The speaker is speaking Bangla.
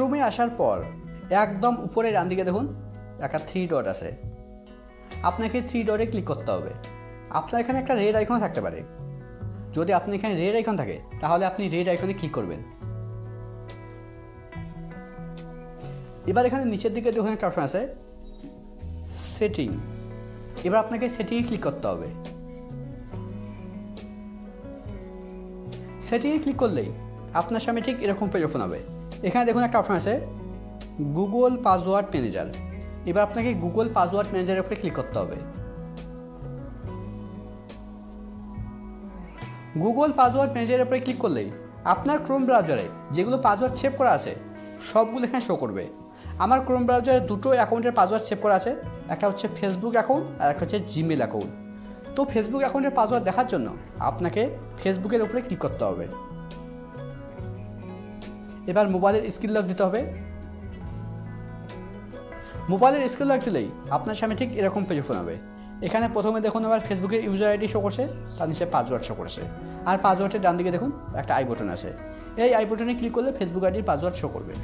ক্রোমে আসার পর একদম উপরে ডান দিকে দেখুন, একটা থ্রি ডট আছে। আপনাকে থ্রি ডটে ক্লিক করতে হবে। আপনার এখানে একটা রেড আইকন থাকতে পারে। যদি আপনি এখানে রেড আইকন থাকে, তাহলে আপনি রেড আইকনে ক্লিক করবেন। এবার এখানে নিচের দিকে দেখুন একটা অপশন আছে সেটিং এবার আপনাকে সেটিংয়ে ক্লিক করতে হবে। সেটিংয়ে ক্লিক করলেই আপনার সামনে ঠিক এরকম পেজ ওপেন হবে। এখানে দেখুন একটা অপশন আছে গুগল পাসওয়ার্ড ম্যানেজার এবার আপনাকে গুগল পাসওয়ার্ড ম্যানেজারের উপরে ক্লিক করতে হবে। গুগল পাসওয়ার্ড ম্যানেজারের উপরে ক্লিক করলেই আপনার ক্রোম ব্রাউজারে যেগুলো পাসওয়ার্ড সেভ করা আছে, সবগুলো এখানে শো করবে। আমার ক্রোম ব্রাউজারে দুটো অ্যাকাউন্টের পাসওয়ার্ড সেভ করা আছে, একটা হচ্ছে ফেসবুক অ্যাকাউন্ট আর একটা হচ্ছে জিমেল অ্যাকাউন্ট তো ফেসবুক অ্যাকাউন্টের পাসওয়ার্ড দেখার জন্য আপনাকে ফেসবুকের উপরে ক্লিক করতে হবে। এবার মোবাইলের স্ক্রিন লক দিতে হবে। মোবাইলের স্ক্রিন লক দিলেই আপনার সামনে ঠিক এরকম পেজ ফোন হবে। এখানে প্রথমে দেখুন আবার ফেসবুকের ইউজার আইডি শো করছে, তার নিচে পাসওয়ার্ড শো করছে। আর পাসওয়ার্ডের ডান দিকে দেখুন একটা আই বটন আছে। এই আই বটনে ক্লিক করলে ফেসবুক আইডির পাসওয়ার্ড শো করবে।